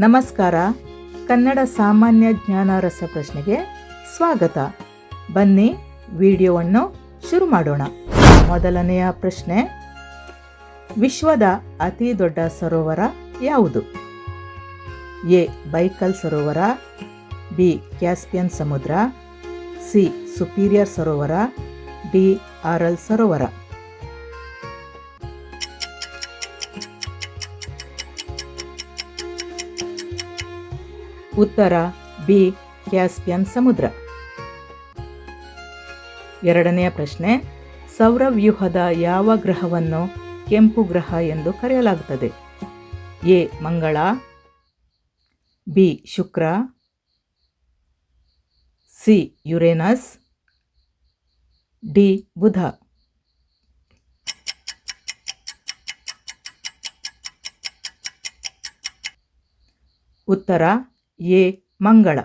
ನಮಸ್ಕಾರ. ಕನ್ನಡ ಸಾಮಾನ್ಯ ಜ್ಞಾನ ರಸಪ್ರಶ್ನೆಗೆ ಸ್ವಾಗತ. ಬನ್ನಿ ವಿಡಿಯೋವನ್ನು ಶುರು ಮಾಡೋಣ. ಮೊದಲನೆಯ ಪ್ರಶ್ನೆ, ವಿಶ್ವದ ಅತಿ ದೊಡ್ಡ ಸರೋವರ ಯಾವುದು? ಎ, ಬೈಕಲ್ ಸರೋವರ, ಬಿ, ಕ್ಯಾಸ್ಪಿಯನ್ ಸಮುದ್ರ, ಸಿ, ಸುಪೀರಿಯರ್ ಸರೋವರ, ಡಿ, ಆರಲ್ ಸರೋವರ. ಉತ್ತರ ಬಿ, ಕ್ಯಾಸ್ಪಿಯನ್ ಸಮುದ್ರ. ಎರಡನೆಯ ಪ್ರಶ್ನೆ ಸೌರವ್ಯೂಹದ ಯಾವ ಗ್ರಹವನ್ನು ಕೆಂಪು ಗ್ರಹ ಎಂದು ಕರೆಯಲಾಗುತ್ತದೆ? ಎ, ಮಂಗಳ, ಬಿ, ಶುಕ್ರ, ಸಿ, ಯುರೇನಸ್, ಡಿ, ಬುಧ. ಉತ್ತರ ಎ ಮಂಗಳ.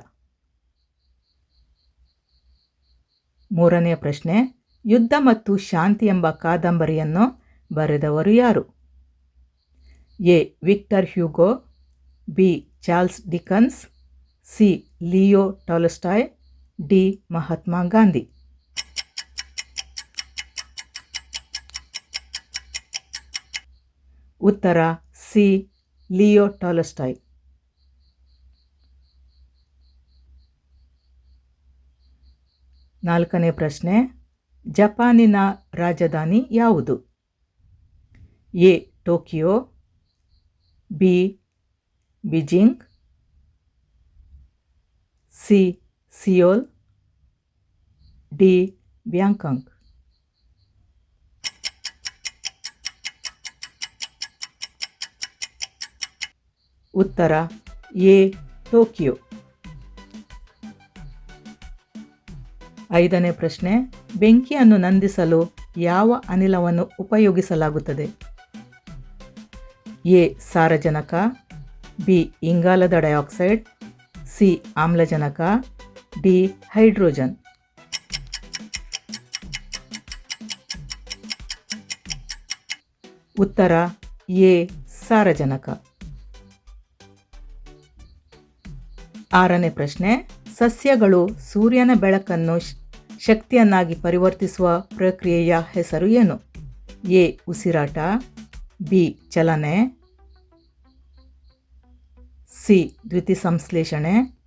ಮೂರನೆಯ ಪ್ರಶ್ನೆ, ಯುದ್ಧ ಮತ್ತು ಶಾಂತಿ ಎಂಬ ಕಾದಂಬರಿಯನ್ನು ಬರೆದವರು ಯಾರು? A, Victor Hugo, B, Charles Dickens, C, Leo Tolstoy, D, Mahatma Gandhi. ಉತ್ತರ, ಸಿ, ಲಿಯೋ ಟಾಲಸ್ಟಾಯ್. ನಾಲ್ಕನೇ ಪ್ರಶ್ನೆ, ಜಪಾನಿನ ರಾಜಧಾನಿ ಯಾವುದು? A, Tokyo, B, Beijing, C, Seoul, D, Bangkok. ಉತ್ತರ, ಎ, ಟೋಕಿಯೋ. ಐದನೇ ಪ್ರಶ್ನೆ, ಬೆಂಕಿಯನ್ನು ನಂದಿಸಲು ಯಾವ ಅನಿಲವನ್ನು ಉಪಯೋಗಿಸಲಾಗುತ್ತದೆ? ಎ, ಸಾರಜನಕ, ಬಿ, ಇಂಗಾಲದ ಡೈಆಕ್ಸೈಡ್, ಸಿ, ಆಮ್ಲಜನಕ, ಡಿ, ಹೈಡ್ರೋಜನ್. ಉತ್ತರ, ಎ, ಸಾರಜನಕ. ಆರನೇ ಪ್ರಶ್ನೆ, ಸಸ್ಯಗಳು ಸೂರ್ಯನ ಬೆಳಕನ್ನು ಶಕ್ತಿಯನ್ನಾಗಿ ಪರಿವರ್ತಿಸುವ ಪ್ರಕ್ರಿಯೆಯ ಹೆಸರು ಏನು? ಎ. ಉಸಿರಾಟ, ಬಿ. ಚಲನೆ, ಸಿ. ದ್ವಿತಿ ಸಂಶ್ಲೇಷಣೆ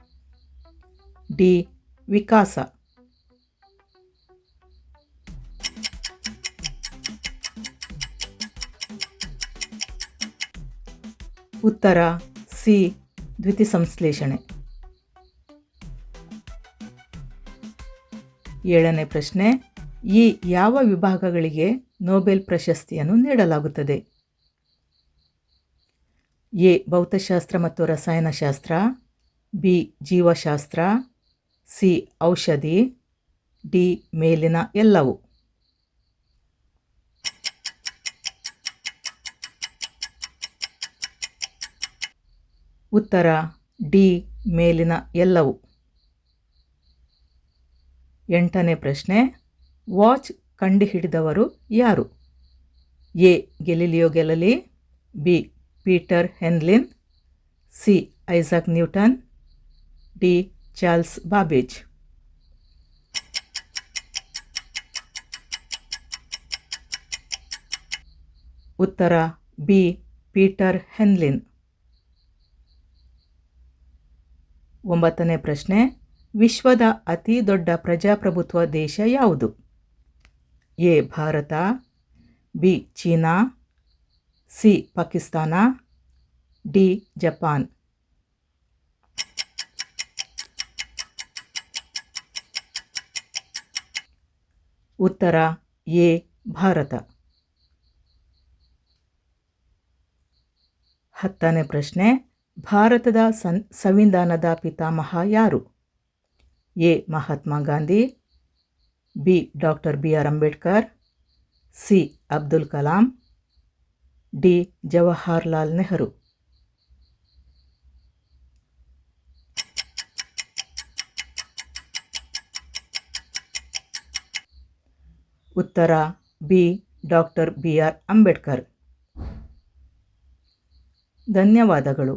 ಡಿ. ವಿಕಾಸ. ಉತ್ತರ, ಸಿ. ದ್ಯುತಿಸಂಶ್ಲೇಷಣೆ. ಏಳನೇ ಪ್ರಶ್ನೆ, ಈ ಯಾವ ವಿಭಾಗಗಳಿಗೆ ನೊಬೆಲ್ ಪ್ರಶಸ್ತಿಯನ್ನು ನೀಡಲಾಗುತ್ತದೆ? ಎ, ಭೌತಶಾಸ್ತ್ರ ಮತ್ತು ರಸಾಯನಶಾಸ್ತ್ರ, ಬಿ, ಜೀವಶಾಸ್ತ್ರ, ಸಿ, ಔಷಧಿ, ಡಿ, ಮೇಲಿನ ಎಲ್ಲವು. ಉತ್ತರ, ಡಿ, ಮೇಲಿನ ಎಲ್ಲವು. ಎಂಟನೇ ಪ್ರಶ್ನೆ, ವಾಚ್ ಕಂಡುಹಿಡಿದವರು ಯಾರು? A, Galileo Galilei, B, Peter Henlein, C Isaac Newton, D, Charles Babbage. ಉತ್ತರ, ಬಿ, ಪೀಟರ್ ಹೆನ್ಲಿನ್. ಒಂಬತ್ತನೇ ಪ್ರಶ್ನೆ ವಿಶ್ವದ ಅತಿ ದೊಡ್ಡ ಪ್ರಜಾಪ್ರಭುತ್ವ ದೇಶ ಯಾವುದು? A. Bharat, B. China, C. Pakistan, D. Japan. ಉತ್ತರ, ಎ. ಭಾರತ. ಹತ್ತನೇ ಪ್ರಶ್ನೆ, ಭಾರತದ ಸನ್, ಸಂವಿಧಾನದ ಪಿತಾಮಹ ಯಾರು? A Mahatma Gandhi B doctor B R Ambedkar C Abdul Kalam D Jawaharlal Nehru ಉತ್ತರ B doctor B R Ambedkar ಧನ್ಯವಾದಗಳು